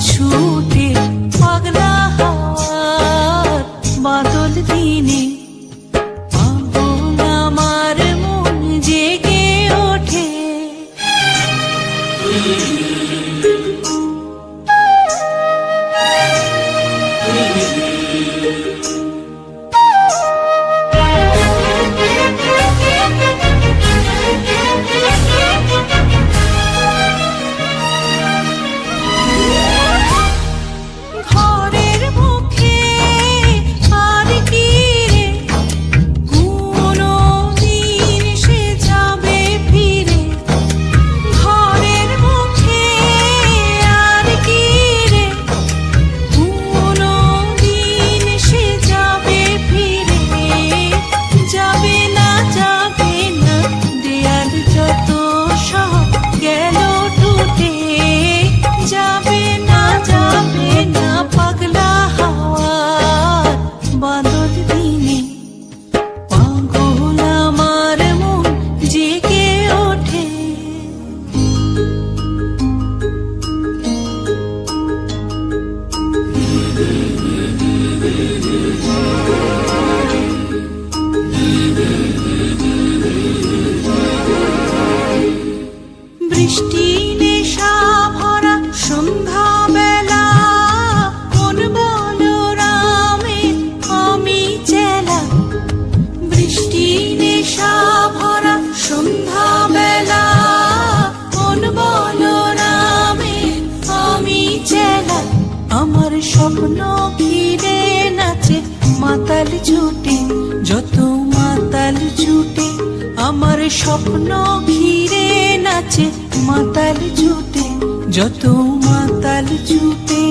ছু স্বপ্ন ঘিরে নাচে, মাতাল ছুটে, যত মাতাল ছুটে, আমার স্বপ্ন ঘিরে নাচে, মাতাল ছুটে, যত মাতাল ছুটে।